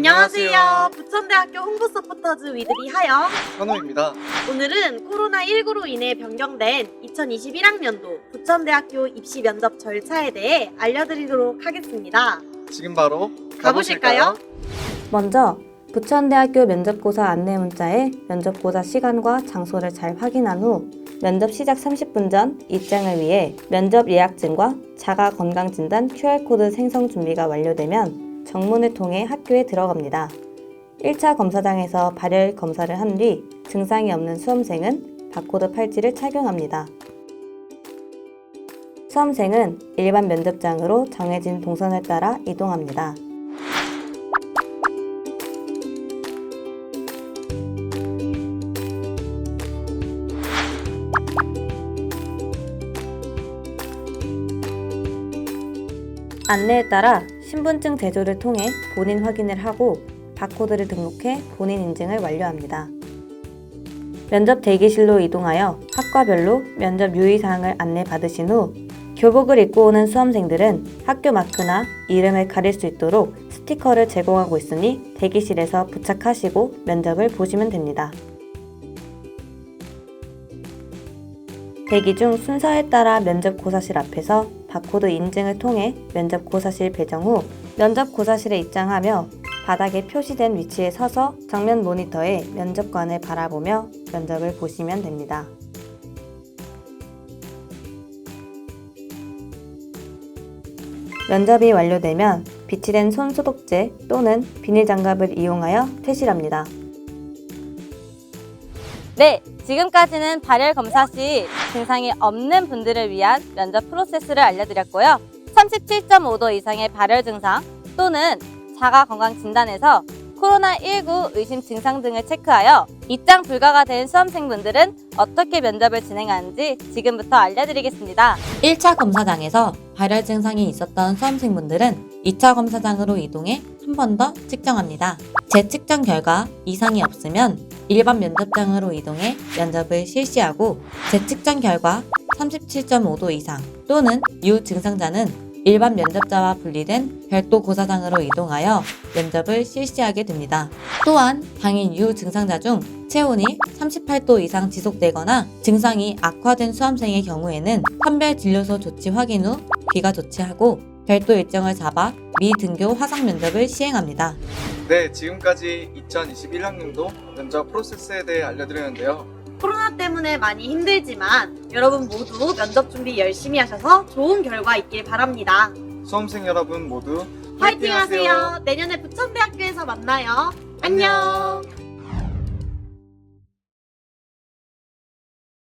안녕하세요. 부천대학교 홍보 서포터즈 위드비 하영. 현우입니다. 오늘은 코로나19로 인해 변경된 2021학년도 부천대학교 입시 면접 절차에 대해 알려드리도록 하겠습니다. 지금 바로 가보실까요? 먼저 부천대학교 면접고사 안내 문자에 면접고사 시간과 장소를 잘 확인한 후 면접 시작 30분 전 입장을 위해 면접 예약증과 자가 건강 진단 QR코드 생성 준비가 완료되면 정문을 통해 학교에 들어갑니다. 1차 검사장에서 발열 검사를 한 뒤 증상이 없는 수험생은 바코드 팔찌를 착용합니다. 수험생은 일반 면접장으로 정해진 동선을 따라 이동합니다. 안내에 따라 신분증 제조를 통해 본인 확인을 하고 바코드를 등록해 본인 인증을 완료합니다. 면접 대기실로 이동하여 학과별로 면접 유의사항을 안내받으신 후 교복을 입고 오는 수험생들은 학교 마크나 이름을 가릴 수 있도록 스티커를 제공하고 있으니 대기실에서 부착하시고 면접을 보시면 됩니다. 대기 중 순서에 따라 면접 고사실 앞에서 바코드 인증을 통해 면접 고사실 배정 후 면접 고사실에 입장하며 바닥에 표시된 위치에 서서 정면 모니터에 면접관을 바라보며 면접을 보시면 됩니다. 면접이 완료되면 비치된 손 소독제 또는 비닐 장갑을 이용하여 퇴실합니다. 네, 지금까지는 발열 검사 시 증상이 없는 분들을 위한 면접 프로세스를 알려드렸고요. 37.5도 이상의 발열 증상 또는 자가 건강 진단에서 코로나19 의심 증상 등을 체크하여 입장 불가가 된 수험생분들은 어떻게 면접을 진행하는지 지금부터 알려드리겠습니다. 1차 검사장에서 발열 증상이 있었던 수험생분들은 2차 검사장으로 이동해 한 번 더 측정합니다. 재측정 결과 이상이 없으면 일반 면접장으로 이동해 면접을 실시하고 재측정 결과 37.5도 이상 또는 유 증상자는 일반 면접자와 분리된 별도 고사장으로 이동하여 면접을 실시하게 됩니다. 또한 당일 유 증상자 중 체온이 38도 이상 지속되거나 증상이 악화된 수험생의 경우에는 선별 진료소 조치 확인 후 귀가 조치하고 별도 일정을 잡아 미등교 화상 면접을 시행합니다. 네, 지금까지 2021학년도 면접 프로세스에 대해 알려드렸는데요. 코로나 때문에 많이 힘들지만 여러분 모두 면접 준비 열심히 하셔서 좋은 결과 있길 바랍니다. 수험생 여러분 모두 화이팅 하세요. 내년에 부천대학교에서 만나요. 안녕.